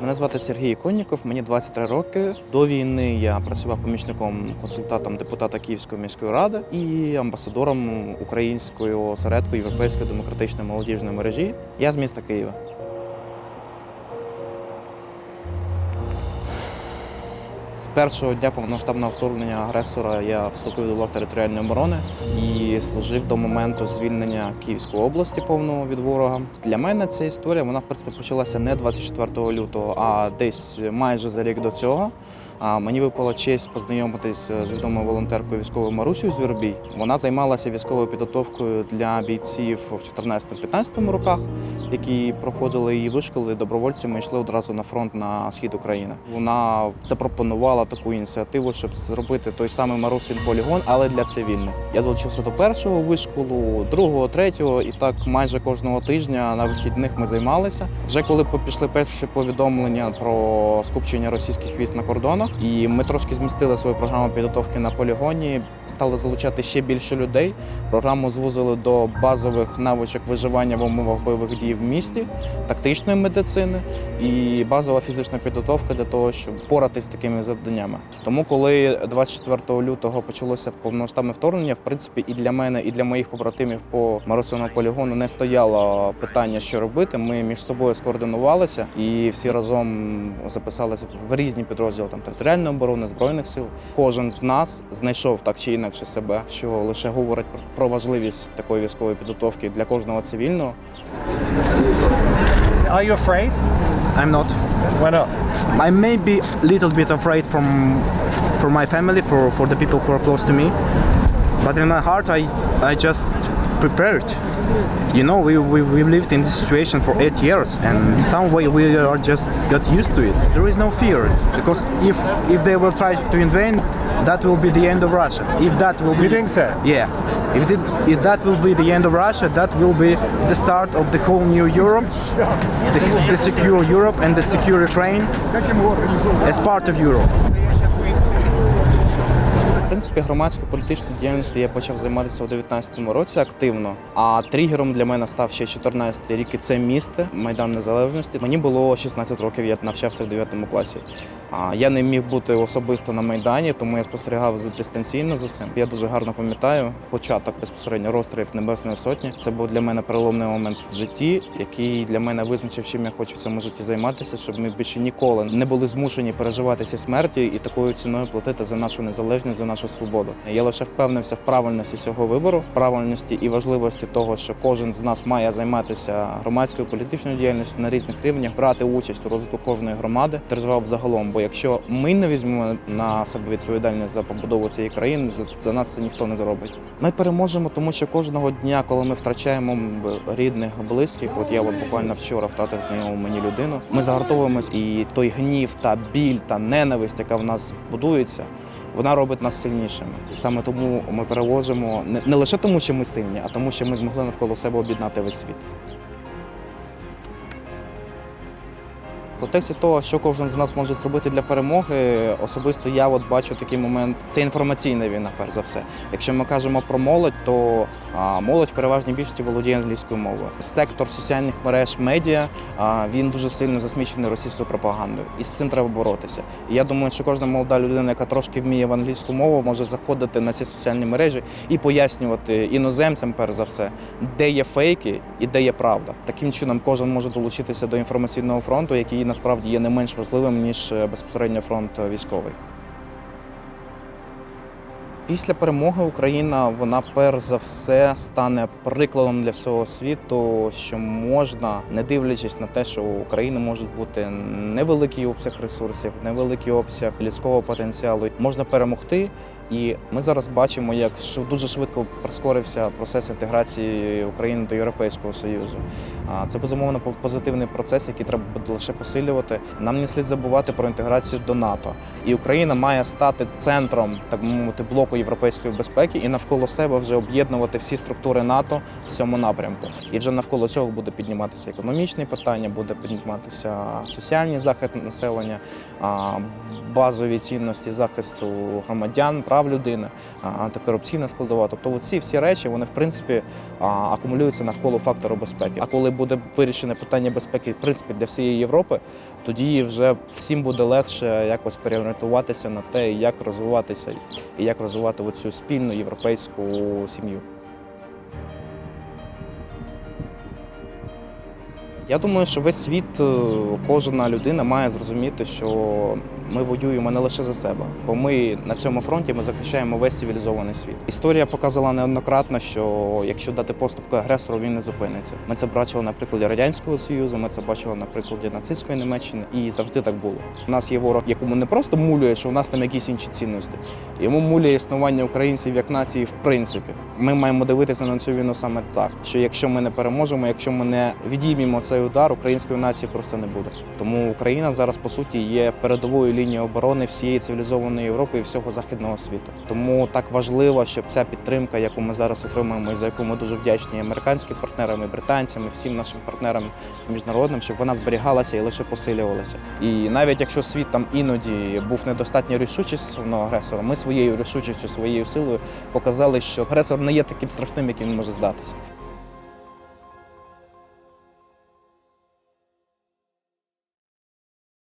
Мене звати Сергій Конніков, мені 23 роки. До війни я працював помічником консультантом депутата Київської міської ради і амбасадором української осередку Європейської демократичної молодіжної мережі. Я з міста Києва. Першого дня повномасштабного вторгнення агресора я вступив до лав територіальної оборони і служив до моменту звільнення Київської області повного від ворога. Для мене ця історія вона в принципі почалася не 24 лютого, а десь майже за рік до цього. А мені випала честь познайомитись з відомою волонтеркою військовою Марусею Звіробій. Вона займалася військовою підготовкою для бійців в 14-15 роках, які проходили її вишколи добровольцями і йшли одразу на фронт на схід України. Вона запропонувала таку ініціативу, щоб зробити той самий Марусин полігон, але для цивільних. Я долучився до першого вишколу, другого, третього, і так майже кожного тижня на вихідних ми займалися. Вже коли пішли перші повідомлення про скупчення російських військ на кордонах, і ми трошки змістили свою програму підготовки на полігоні, стали залучати ще більше людей. Програму звузили до базових навичок виживання в умовах бойових дій в місті, тактичної медицини і базова фізична підготовка для того, щоб впоратись з такими завданнями. Тому, коли 24 лютого почалося повномасштабне вторгнення, в принципі, і для мене, і для моїх побратимів по Марусиному полігону не стояло питання, що робити. Ми між собою скоординувалися і всі разом записалися в різні підрозділи там територіальної оборони, збройних сил. Кожен з нас знайшов так чи інакше себе, що лише говорить про- важливість такої військової підготовки для кожного цивільного. Are you afraid? I'm not. Why not? I may be a little bit afraid from for my family, for, for the people who are close to me. But in my heart, I, I just prepared. You know, we, we, we lived in this situation for eight years, and some way we are just got used to it. There is no fear because if if they will try to invade, that will be the end of Russia. If that will be You think so? Yeah. If, it, if that will be the end of Russia, that will be the start of the whole new Europe, the, the secure Europe and the secure Ukraine as part of Europe. Принципі, громадською політичною діяльністю я почав займатися у 19-му році активно. А тригером для мене став ще 14-й рік. І це місто Майдан Незалежності. Мені було 16 років. Я навчався в 9 класі. Я не міг бути особисто на майдані, тому я спостерігав за- дистанційно за цим. Я дуже гарно пам'ятаю початок безпосередньо розстрілів Небесної Сотні. Це був для мене переломний момент в житті, який для мене визначив, чим я хочу в цьому житті займатися, щоб ми більше ніколи не були змушені переживати ці смерті і такою ціною платити за нашу незалежність, за нашу свободу. Я лише впевнився в правильності цього вибору, правильності і важливості того, що кожен з нас має займатися громадською політичною діяльністю на різних рівнях, брати участь у розвитку кожної громади, держав загалом. Якщо ми не візьмемо на себе відповідальність за побудову цієї країни, за, нас це ніхто не зробить. Ми переможемо, тому що кожного дня, коли ми втрачаємо рідних, близьких, от я от буквально вчора втратив знайому мені людину. Ми загартовуємось, і той гнів та біль та ненависть, яка в нас будується. Вона робить нас сильнішими, і саме тому ми переможемо не, не лише тому, що ми сильні, а тому, що ми змогли навколо себе об'єднати весь світ. В контексті того, що кожен з нас може зробити для перемоги, особисто я от бачу такий момент. Це інформаційна війна, перш за все. Якщо ми кажемо про молодь, то молодь в переважній більшості володіє англійською мовою. Сектор соціальних мереж медіа він дуже сильно засмічений російською пропагандою, і з цим треба боротися. І я думаю, що кожна молода людина, яка трошки вміє в англійську мову, може заходити на ці соціальні мережі і пояснювати іноземцям, перш за все, де є фейки і де є правда. Таким чином, кожен може долучитися до інформаційного фронту, який насправді є не менш важливим ніж е, безпосередньо фронт е, військовий. Після перемоги Україна вона перш за все стане прикладом для всього світу, що можна, не дивлячись на те, що у України може бути невеликий обсяг ресурсів, невеликий обсяг людського потенціалу, можна перемогти. І ми зараз бачимо, як дуже швидко прискорився процес інтеграції України до Європейського Союзу. Це безумовно позитивний процес, який треба буде лише посилювати. Нам не слід забувати про інтеграцію до НАТО. І Україна має стати центром, так мовити, блоку європейської безпеки і навколо себе вже об'єднувати всі структури НАТО в цьому напрямку. І вже навколо цього буде підніматися економічні питання, буде підніматися соціальний захист населення, базові цінності захисту громадян, прав людини, антикорупційна складова. Тобто, ці всі речі вони в принципі акумулюються навколо фактору безпеки. А коли буде вирішене питання безпеки, в принципі, для всієї Європи, тоді вже всім буде легше якось переорієнтуватися на те, як розвиватися і як розвивати оцю спільну європейську сім'ю. Я думаю, що весь світ, е, кожна людина має зрозуміти, що ми воюємо не лише за себе, бо ми на цьому фронті ми захищаємо весь цивілізований світ. Історія показала неоднократно, що якщо дати поступки агресору, він не зупиниться. Ми це бачили на прикладі радянського союзу, ми це бачили на прикладі нацистської Німеччини, і завжди так було. У нас є ворог, якому не просто мулює, що у нас там якісь інші цінності. Йому мулює існування українців як нації в принципі. Ми маємо дивитися на цю війну саме так, що якщо ми не переможемо, якщо ми не відіймемо цей удар, української нації просто не буде. Тому Україна зараз по суті є передовою лінією оборони всієї цивілізованої Європи і всього західного світу. Тому так важливо, щоб ця підтримка, яку ми зараз отримуємо, і за яку ми дуже вдячні американським партнерам, і британцям, і всім нашим партнерам міжнародним, щоб вона зберігалася і лише посилювалася. І навіть якщо світ там іноді був недостатньо рішучий стосовно агресора, ми своєю рішучістю, своєю силою показали, що агресор не є таким страшним, яким він може здатися.